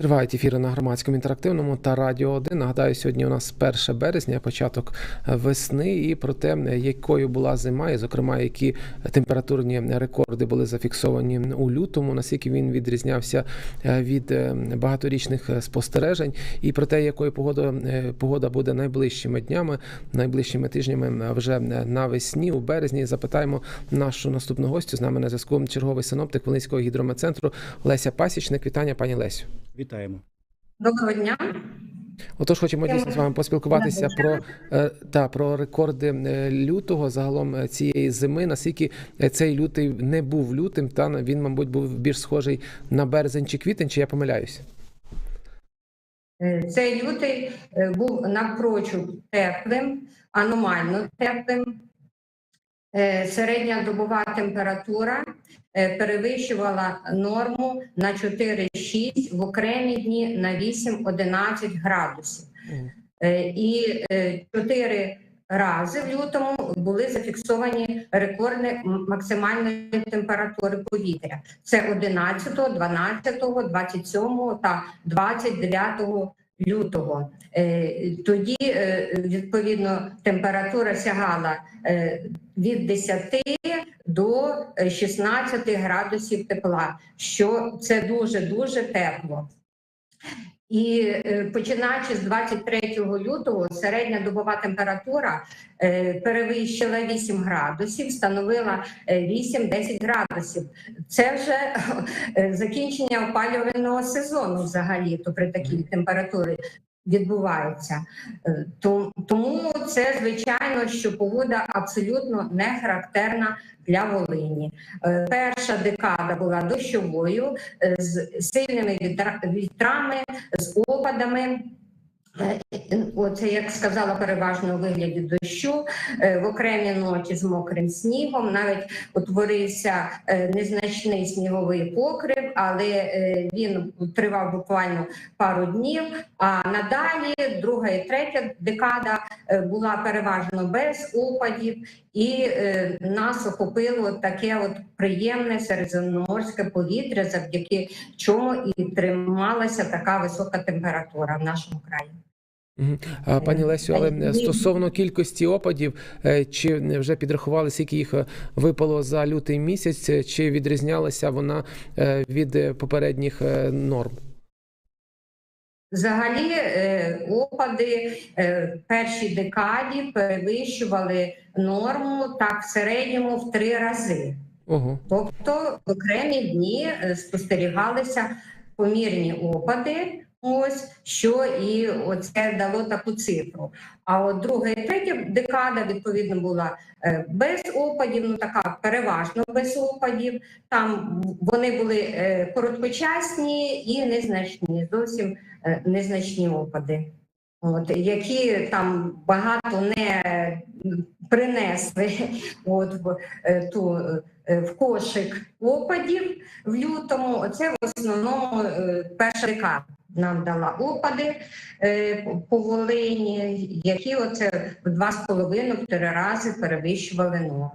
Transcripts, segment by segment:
Тривають ефіри на громадському інтерактивному та радіо 1. Нагадаю, сьогодні у нас 1 березня, початок весни, і про те, якою була зима, і зокрема, які температурні рекорди були зафіксовані у лютому, наскільки він відрізнявся е, від е, багаторічних спостережень, і про те, якою погода, е, погода буде найближчими днями, найближчими тижнями вже навесні, у березні. Запитаємо нашу наступну гостю. З нами на зв'язку черговий синоптик Волинського гідрометцентру Леся Пасічник. Вітання, пані Лесю. Вітаємо. Доброго дня. Отож, хочемо дійсно з вами поспілкуватися про е, та про рекорди е, лютого загалом е, цієї зими. Наскільки цей лютий не був лютим, та він, мабуть, був більш схожий на березень чи квітень, чи я помиляюсь? Цей лютий був напрочуд теплим, аномально теплим. Е, Середня добова температура е, перевищувала норму на 4-6, в окремі дні на 8-11 градусів. Е, І е, чотири рази в лютому були зафіксовані рекорди максимальної температури повітря. Це 11, 12, 27 та 29 лютого. Е, Тоді е, відповідно температура сягала е, від 10 до е, 16 градусів тепла, що це дуже дуже тепло. І е, починаючи з 23 лютого, середня добова температура е, перевищила 8 градусів, становила е, 8-10 градусів. Це вже е, закінчення опалювального сезону взагалі, то при такій температурі відбувається. Е, Тому це звичайно, що погода абсолютно не характерна для Волині. Е, Перша декада була дощовою е, з сильними вітрами, з опадами. Е, Оце, як сказала, переважно у вигляді дощу, е, в окремі ночі з мокрим снігом. Навіть утворився е, незначний сніговий покрив, але він тривав буквально пару днів. А надалі друга і третя декада була переважно без опадів, і нас охопило таке от приємне середземноморське повітря, завдяки чому і трималася така висока температура в нашому краї. А, Пані Лесю, але е, стосовно кількості опадів, е, чи вже підрахували, скільки їх е, випало за лютий місяць, е, чи відрізнялася вона е, від е, попередніх е, норм? Взагалі, е, опади е, в першій декаді перевищували норму так в середньому в три рази. Ого. Тобто в окремі дні е, спостерігалися помірні опади. Ось що і оце дало таку цифру. А от друга і третя декада відповідно була е, без опадів, ну така переважно без опадів. Там вони були е, короткочасні і незначні, зовсім е, незначні опади. От, які там багато не принесли от, в, ту, в кошик опадів в лютому. Оце в основному перша декада нам дала опади е, по Волині, які оце в два з половиною три рази перевищували норму.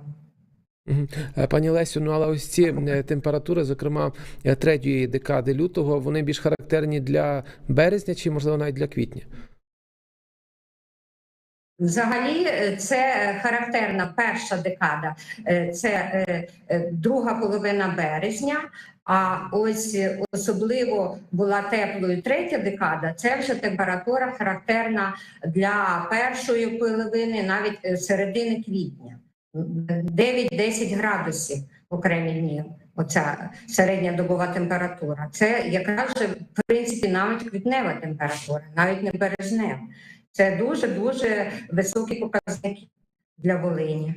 Е, Пані Лесю, ну але ось ці е, температури, зокрема третьої декади лютого, вони більш характерні для березня чи, можливо, навіть для квітня? Взагалі, це характерна перша декада, це друга половина березня. А ось е, особливо була теплою третя декада. Це вже температура характерна для першої половини, навіть е, середини квітня. 9-10 градусів окремі дні. Оця середня добова температура. Це якраз же, в принципі навіть квітнева температура, навіть не березнева. Це дуже дуже високі показники для Волині.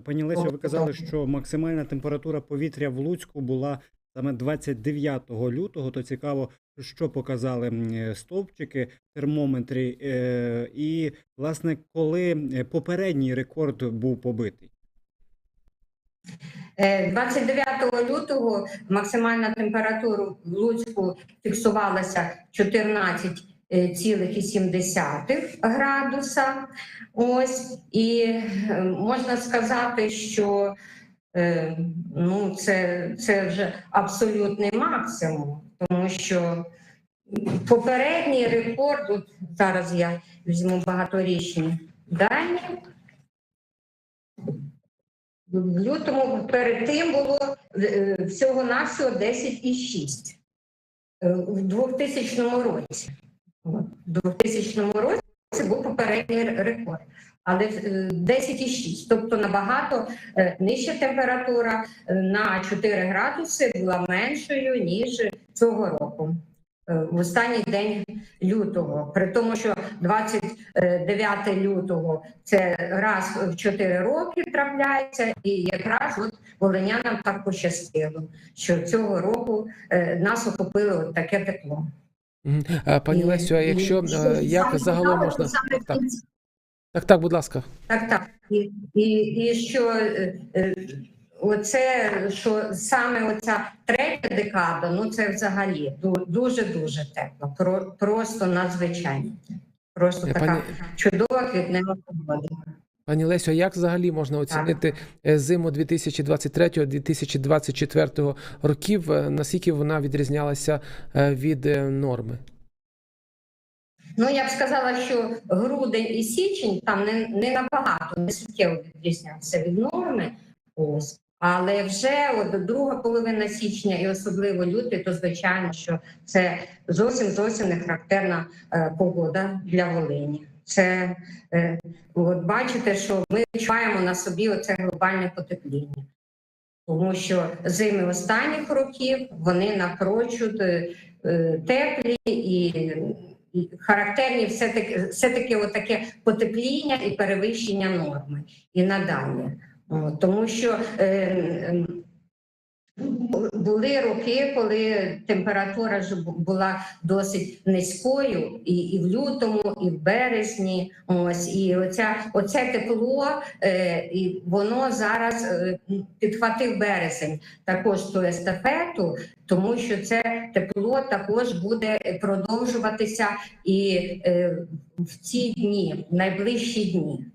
Пані Лесю, ви казали, що максимальна температура повітря в Луцьку була саме 29 лютого. То цікаво, що показали е, стовпчики, термометри, е, і власне, коли е, попередній рекорд був побитий. Е, 29 лютого максимальна температура в Луцьку фіксувалася 14,7 градуса. Ось і е, можна сказати, що Е, Ну, це, це вже абсолютний максимум, тому що попередній рекорд, от зараз я візьму багаторічні дані. В лютому перед тим було е, всього-навсього 10,6 е, в 2000 році. От, 2000 році це був попередній рекорд. Але е, 10,6, тобто набагато е, нижча температура е, на 4 градуси була меншою, ніж цього року. е, В останній день лютого, при тому, що 29 лютого це раз в 4 роки трапляється, і якраз от волинянам так пощастило, що цього року е, нас охопило таке тепло. Е, Пані Лесю, а якщо що е, як загалом можна. Так, так, так, будь ласка. Так, так. І, і, і що е, оце, що саме оця третя декада, ну це взагалі дуже-дуже тепло. Про, просто надзвичайно. Просто така пані- чудова квітнева погода. Пані Лесю, а як взагалі можна оцінити е, зиму 2023-2024 років? Е, Наскільки вона відрізнялася е, від норми? Ну, я б сказала, що грудень і січень там не, не набагато, не суттєво відрізнявся від норми. Ось. Але вже от друга половина січня і особливо лютий, то звичайно, що це зовсім зовсім не характерна погода для Волині. Це е, от бачите, що ми відчуваємо на собі оце глобальне потепління. Тому що зими останніх років вони напрочуд е, теплі і, і характерні все таки все таки отаке потепління і перевищення норми і надалі. Тому що е, були роки, коли температура ж була досить низькою, і, і в лютому, і в березні. Ось і оця оце тепло, е, і воно зараз е, підхватив березень також ту естафету, тому що це тепло також буде продовжуватися і е, в ці дні, в найближчі дні.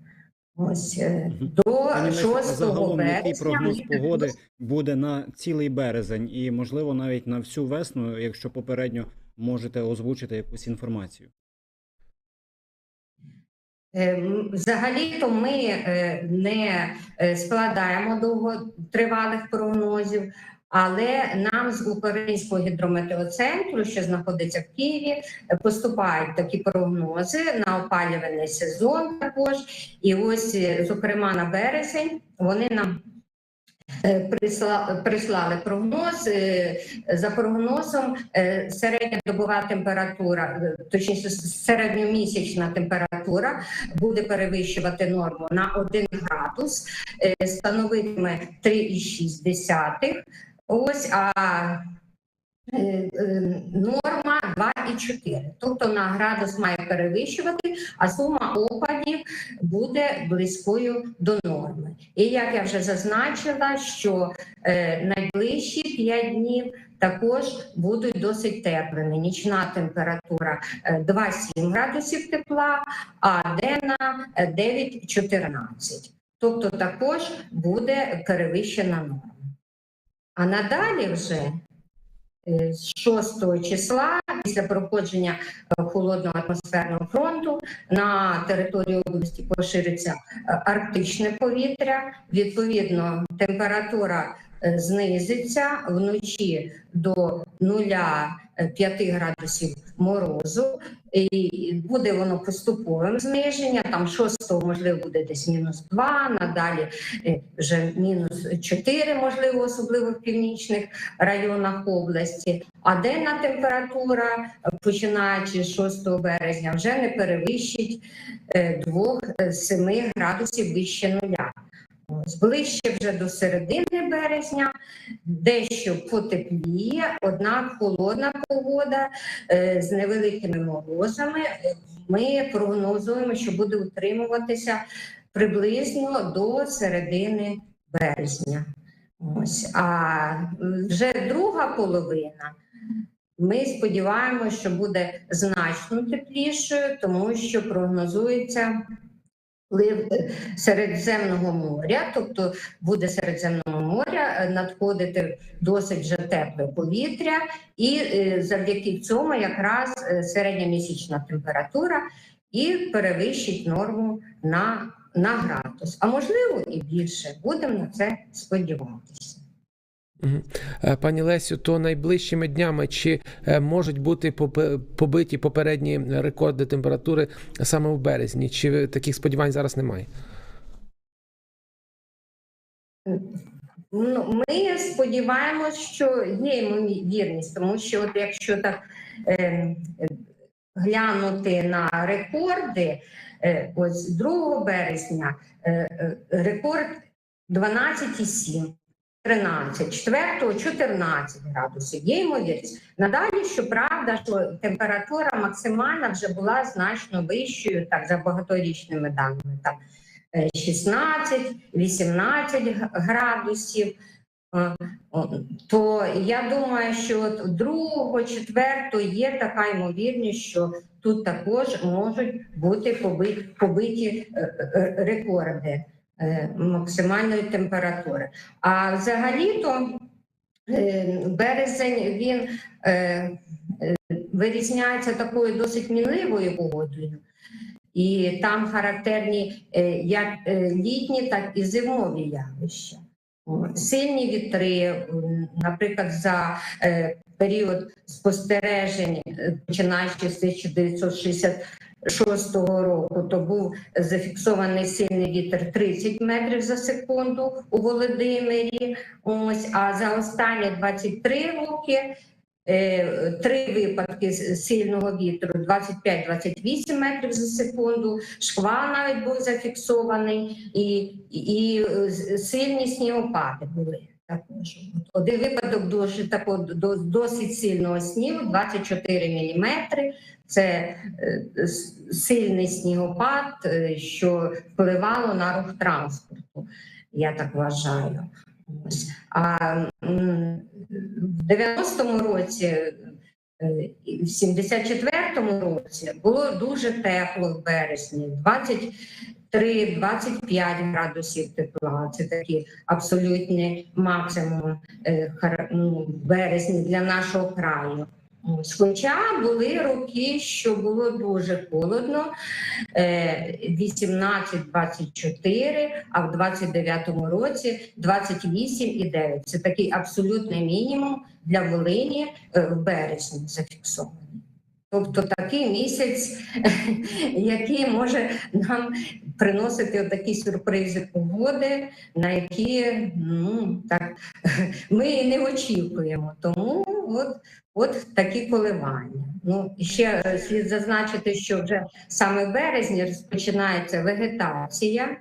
Ось е, до Пані Лесю, а 6 загалом березня. який прогноз погоди буде на цілий березень і, можливо, навіть на всю весну, якщо попередньо можете озвучити якусь інформацію. Е, Взагалі-то ми е, не складаємо довготривалих прогнозів, але нам з Українського гідрометеоцентру, що знаходиться в Києві, поступають такі прогнози на опалювальний сезон також. І ось, е, зокрема, на березень вони нам е, прислали прогноз. Е, За прогнозом, е, середньодобова температура, точніше, середньомісячна температура буде перевищувати норму на 1 градус, становитиме 3,6. Ось а е, е, норма 2,4. Тобто на градус має перевищувати, а сума опадів буде близькою до норми. І як я вже зазначила, що е, найближчі 5 днів також будуть досить теплими. Нічна температура е, 2,7 градусів тепла, а денна е, 9,14. Тобто також буде перевищена норма. А надалі вже е, з 6 числа, після проходження е, холодного атмосферного фронту, на території області пошириться е, арктичне повітря. Відповідно, температура знизиться вночі до 0,5 градусів морозу. І буде воно поступовим зниження. Там 6 можливо буде десь мінус 2, надалі е, вже мінус 4, можливо, особливо в північних районах області. А денна температура, е, починаючи з 6 березня, вже не перевищить 2-7 градусів вище нуля. Ближче вже до середини березня, дещо потепліє, однак холодна погода е, з невеликими морозами. Ми прогнозуємо, що буде утримуватися приблизно до середини березня. Ось. А вже друга половина. Ми сподіваємося, що буде значно теплішою, тому що прогнозується Вплив е, Середземного моря, тобто буде Середземного моря е, надходити досить вже тепле повітря, і е, завдяки цьому якраз середня середньомісячна температура і перевищить норму на, на градус, а можливо і більше. Будемо на це сподіватися. Е, Пані Лесю, то найближчими днями чи е, можуть бути побиті попередні рекорди температури саме в березні? Чи таких сподівань зараз немає? Ну, ми сподіваємось, що є ймовірність, тому що от якщо так е, глянути на рекорди, е, ось 2 березня е, е, рекорд 12,7. 13, 4 14 градусів. Є ймовірність. Надалі, щоправда, що температура максимальна вже була значно вищою, так за багаторічними даними. Там е, 16, 18 градусів. Е, То я думаю, що от другого, четвертого є така ймовірність, що тут також можуть бути поби- побиті е, е, рекорди е, максимальної температури. А взагалі-то е, березень він е, е, вирізняється такою досить мінливою погодою. І там характерні е, як е, літні, так і зимові явища. Сильні вітри, наприклад, за е, період спостережень, е, починаючи з 1966 року, то був зафіксований сильний вітер 30 метрів за секунду у Володимирі. Ось, а за останні 23 роки е, три випадки сильного вітру 25-28 метрів за секунду. Шквал навіть був зафіксований, і, і е, сильні снігопади були. Один випадок дуже такого до- досить сильного снігу, 24 міліметри. Це е, сильний снігопад, е, що впливало на рух транспорту. Я так вважаю. А в 90-му році, е, в 74-му році було дуже тепло в березні, 23-25 градусів тепла. Це такі абсолютні максимум е, хара- ну, березні для нашого краю. Хоча були роки, що було дуже холодно, е, 18-24, а в 29-му році 28,9. Це такий абсолютний мінімум для Волині е, в березні зафіксований. Тобто такий місяць, який може нам приносити такі сюрпризи погоди, на які ну, так, ми і не очікуємо. Тому от, от такі коливання. Ну, ще е, слід зазначити, що вже саме в березні розпочинається вегетація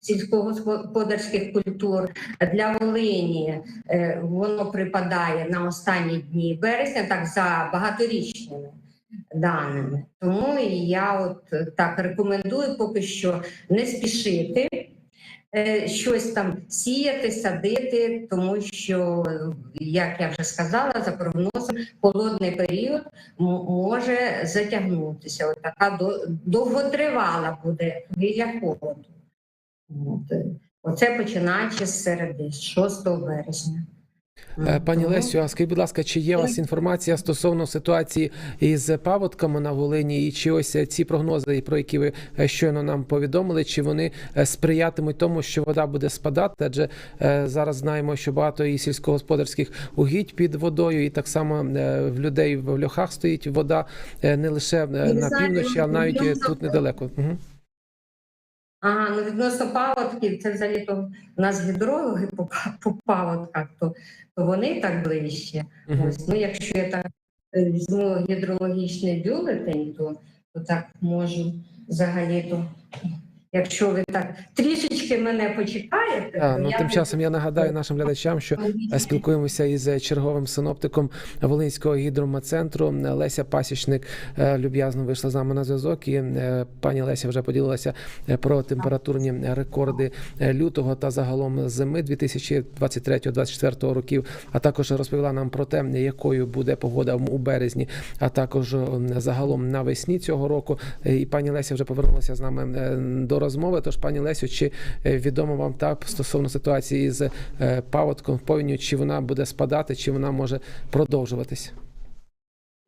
сільськогосподарських культур. Для Волині е, воно припадає на останні дні березня, так за багаторічними даними. Тому я от е, так рекомендую поки що не спішити. е, Щось там сіяти, садити, тому що, як я вже сказала, за прогнозом, холодний період може затягнутися. От така довготривала буде хвиля холоду. Оце починаючи з середи, з 6 березня. Е, Пані Лесю, а скажіть, будь ласка, чи є у вас інформація стосовно ситуації із паводками на Волині, і чи ось е, ці прогнози, про які ви е, щойно нам повідомили, чи вони е, сприятимуть тому, що вода буде спадати? Адже е, зараз знаємо, що багато і сільськогосподарських угідь під водою, і так само е, в людей в льохах стоїть вода е, не лише е, на півночі, а навіть е, тут недалеко. Угу. Ага, ну відносно паводків, це взагалі то в нас гідрологи по, по паводках, то, то вони так ближче. Угу. Ось, ну, якщо я так е, візьму гідрологічний бюлетень, то, то так можу взагалі то. Якщо ви так трішечки мене почекаєте, А, ну я тим часом я нагадаю нашим глядачам, що Е, Спілкуємося із черговим синоптиком Волинського гідрометцентру. Леся Пасічник е, люб'язно вийшла з нами на зв'язок. І е, пані Леся вже поділилася про температурні рекорди лютого та загалом зими 2023-2024 років. А також розповіла нам про те, якою буде погода у березні, а також загалом навесні цього року. І пані Леся вже повернулася з нами до розмови. Тож, пані Лесю, чи е, відомо вам так стосовно ситуації з е, паводком повінню, чи вона буде спадати, чи вона може продовжуватись?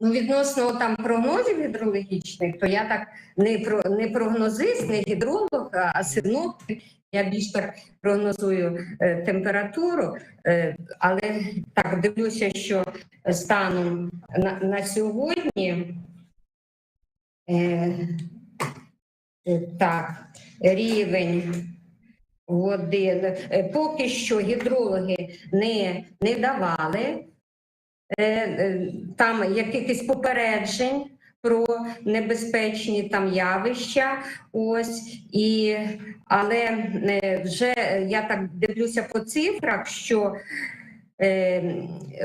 Ну, відносно там прогнозів гідрологічних, то я так не про не прогнозист, не гідролог, а синоптик. Я більш так прогнозую е, температуру, е, але так дивлюся, що станом на, на сьогодні е, так, рівень води. е, Поки що гідрологи не, не давали е, е, там якихось попереджень про небезпечні там явища. Ось і але е, вже я так дивлюся по цифрах, що е,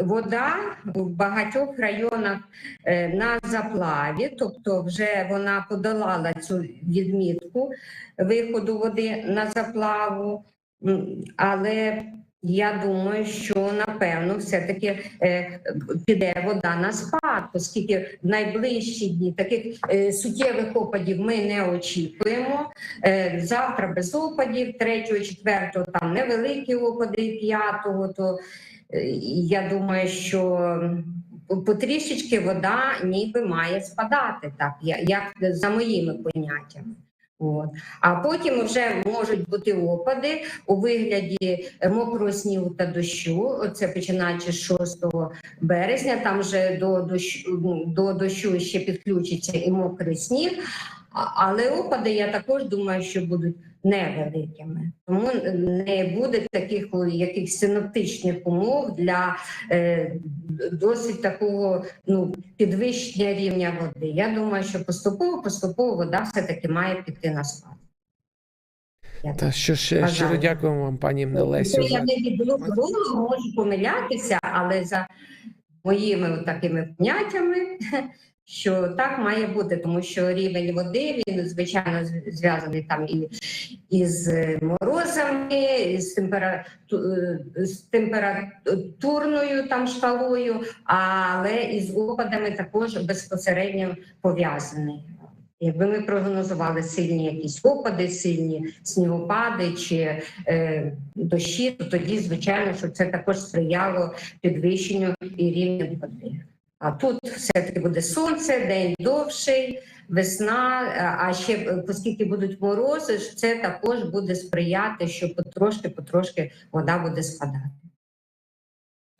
вода в багатьох районах е, на заплаві, тобто вже вона подолала цю відмітку виходу води на заплаву, але я думаю, що напевно все-таки е, піде вода на спад, оскільки в найближчі дні таких е, суттєвих опадів ми не очікуємо. Завтра без опадів, 3, 4 там невеликі опади, 5, то я думаю, що потрішечки вода ніби має спадати, так, як за моїми поняттями. От. А потім вже можуть бути опади у вигляді мокрого снігу та дощу. Це починаючи з 6 березня. Там вже до дощу, до дощу ще підключиться і мокрий сніг. Але опади, я також думаю, що будуть невеликими. Тому не буде таких о, якихось синоптичних умов для е, досить такого ну, підвищення рівня води. Я думаю, що поступово поступово вода все-таки має піти на спад. Я Та що Бажаю. щиро дякуємо вам, пані. Ну, Я За... не відбуду можу помилятися, але за моїми такими поняттями, що так має бути, тому що рівень води він звичайно зв'язаний там і із е, морозами, і е, з температурною там шкалою, але і з опадами також безпосередньо пов'язаний. Якби ми прогнозували сильні якісь опади, сильні снігопади чи е, дощі, то тоді, звичайно, що це також сприяло підвищенню і рівня води. А тут все-таки буде сонце, день довший, весна, а ще е, оскільки будуть морози, це також буде сприяти, що потрошки-потрошки вода буде спадати.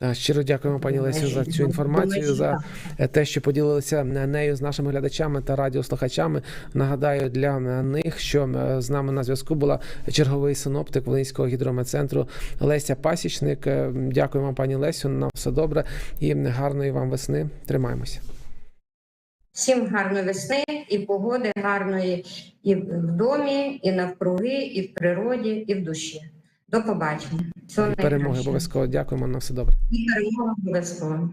Та, Щиро дякуємо, пані Лесю, за цю інформацію, за е, те, що поділилися е, нею з нашими глядачами та радіослухачами. Нагадаю для е, них, що е, з нами на зв'язку була черговий синоптик Волинського гідрометцентру Леся Пасічник. Е, Дякуємо, пані Лесю. На все добре і гарної вам весни. Тримаємося. Всім гарної весни і погоди гарної і в домі, і навкруги, і в природі, і в душі. До побачення. Всього І перемоги обов'язково. Дякуємо на все добре. І перемоги обов'язково.